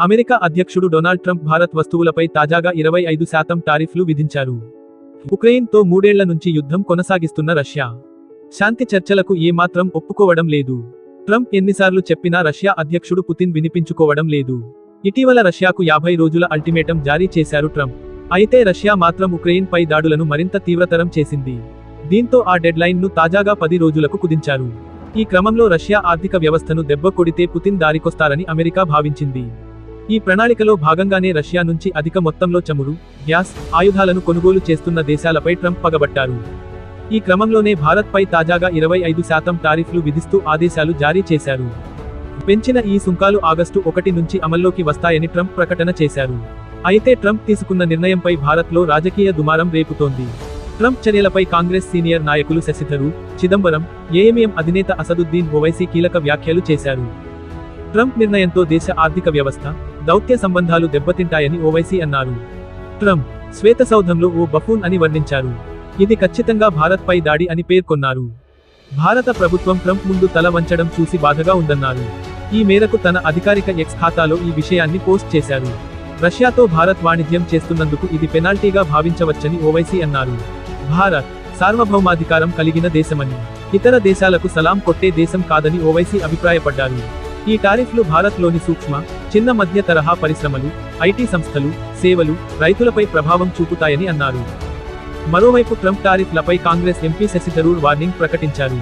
America అధ్యక్షుడు Donald Trump Bharat వస్తువులపై తాజాగా ఇరవై ఐదు శాతం టారిఫ్లు విధించారు. ఉక్రెయిన్తో మూడేళ్ళ నుంచి యుద్ధం కొనసాగిస్తున్న రష్యా. శాంతి చర్చలకు ఏమాత్రం ఒప్పుకోవడం లేదు. ట్రంప్ ఎన్నిసార్లు చెప్పినా రష్యా అధ్యక్షుడు పుతిన్ వినిపించుకోవడం లేదు. ఇటీవల రష్యాకు యాభై రోజుల అల్టిమేటం జారీ చేశారు ట్రంప్. అయితే రష్యా మాత్రం ఉక్రెయిన్ పై దాడులను మరింత తీవ్రతరం చేసింది. దీంతో ఆ డెడ్లైన్ను తాజాగా పది రోజులకు కుదించారు. ఈ క్రమంలో రష్యా ఆర్థిక వ్యవస్థను దెబ్బ కొడితే పుతిన్ దారికొస్తారని అమెరికా భావించింది. ఈ ప్రణాళికలో భాగంగానే రష్యా నుంచి అధిక మొత్తంలో చమురు గ్యాస్ ఆయుధాలను కొనుగోలు చేస్తున్న దేశాలపై ట్రంప్ పగబట్టారు. ఈ క్రమంలోనే భారత్పై తాజాగా ఇరవై ఐదు శాతం టారిఫ్లు విధిస్తూ ఆదేశాలు జారీ చేశారు. పెంచిన ఈ సుంకాలు ఆగస్టు ఒకటి నుంచి అమల్లోకి వస్తాయని ట్రంప్ ప్రకటన చేశారు. అయితే ట్రంప్ తీసుకున్న నిర్ణయంపై భారత్లో రాజకీయ దుమారం రేపుతోంది. ట్రంప్ చర్యలపై కాంగ్రెస్ సీనియర్ నాయకులు శశిధరు చిదంబరం ఏఎంఎం అధినేత అసదుద్దీన్ ఓవైసీ కీలక వ్యాఖ్యలు చేశారు. ట్రంప్ నిర్ణయంతో దేశ ఆర్థిక వ్యవస్థ దౌత్య సంబంధాలు దెబ్బతింటాయని ఓవైసీ అన్నారు. ట్రంప్ శ్వేతసౌధంలో ఓ బఫూన్ అని వర్ణించారు. ఇది ఖచ్చితంగా భారత్పై దాడి అని పేర్కొన్నారు భారత ప్రభుత్వం ట్రంప్ ముందు తల వంచడం చూసి బాధగా ఉందన్నారు. ఈ మేరకు తన అధికారిక ఎక్స్ ఖాతాలో ఈ విషయాన్ని పోస్ట్ చేశారు. రష్యాతో భారత్ వాణిజ్యం చేస్తున్నందుకు ఇది పెనాల్టీగా భావించవచ్చని ఓవైసీ అన్నారు. భారత్ సార్వభౌమాధికారం కలిగిన దేశమని ఇతర దేశాలకు సలాం కొట్టే దేశం కాదని ఓవైసీ అభిప్రాయపడ్డారు. ఈ టారిఫ్లు భారత్లోని సూక్ష్మ చిన్న మధ్య తరహా పరిశ్రమలు ఐటీ సంస్థలు సేవలు రైతులపై ప్రభావం చూపుతాయని అన్నారు. మరోవైపు ట్రంప్ టారిఫ్లపై కాంగ్రెస్ ఎంపీ శశిథరూర్ వార్నింగ్ ప్రకటించారు.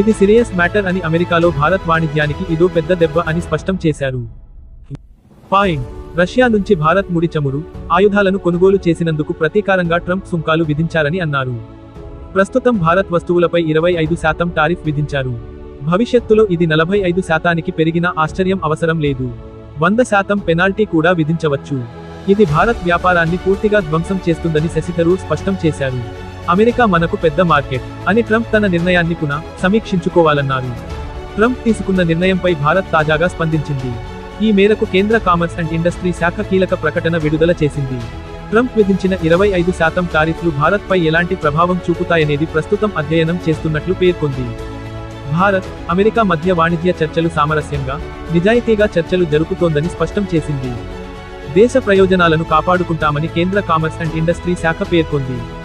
ఇది సీరియస్ మ్యాటర్ అని అమెరికాలో భారత్ వాణిజ్యానికి ఇదో పెద్ద దెబ్బ అని స్పష్టం చేశారు. పాయింట్. రష్యా నుంచి భారత్ ముడి చమురు ఆయుధాలను కొనుగోలు చేసినందుకు ప్రతీకారంగా ట్రంప్ సుంకాలు విధించారని అన్నారు. ప్రస్తుతం భారత్ వస్తువులపై ఇరవై ఐదు శాతం టారిఫ్ విధించారు. భవిష్యత్తులో ఇది నలభై ఐదు శాతానికి పెరిగిన ఆశ్చర్యం అవసరం లేదు. వంద శాతం పెనాల్టీ కూడా విధించవచ్చు. ఇది భారత్ వ్యాపారాన్ని పూర్తిగా ధ్వంసం చేస్తుందని శశిథరూర్ స్పష్టం చేశారు. అమెరికా మనకు పెద్ద మార్కెట్ అని ట్రంప్ తన నిర్ణయాన్ని పునః సమీక్షించుకోవాలన్నారు. ట్రంప్ తీసుకున్న నిర్ణయంపై భారత్ తాజాగా స్పందించింది. ఈ మేరకు కేంద్ర కామర్స్ అండ్ ఇండస్ట్రీ శాఖ కీలక ప్రకటన విడుదల చేసింది. ట్రంప్ విధించిన ఇరవై ఐదు శాతం టారిఫ్లు భారత్పై ఎలాంటి ప్రభావం చూపుతాయనేది ప్రస్తుతం అధ్యయనం చేస్తున్నట్లు పేర్కొంది. భారత్ అమెరికా మధ్య వాణిజ్య చర్చలు సామరస్యంగా నిజాయితీగా చర్చలు జరుపుతోందని స్పష్టం చేసింది. దేశ ప్రయోజనాలను కాపాడుకుంటామని కేంద్ర కామర్స్ అండ్ ఇండస్ట్రీ శాఖ పేర్కొంది.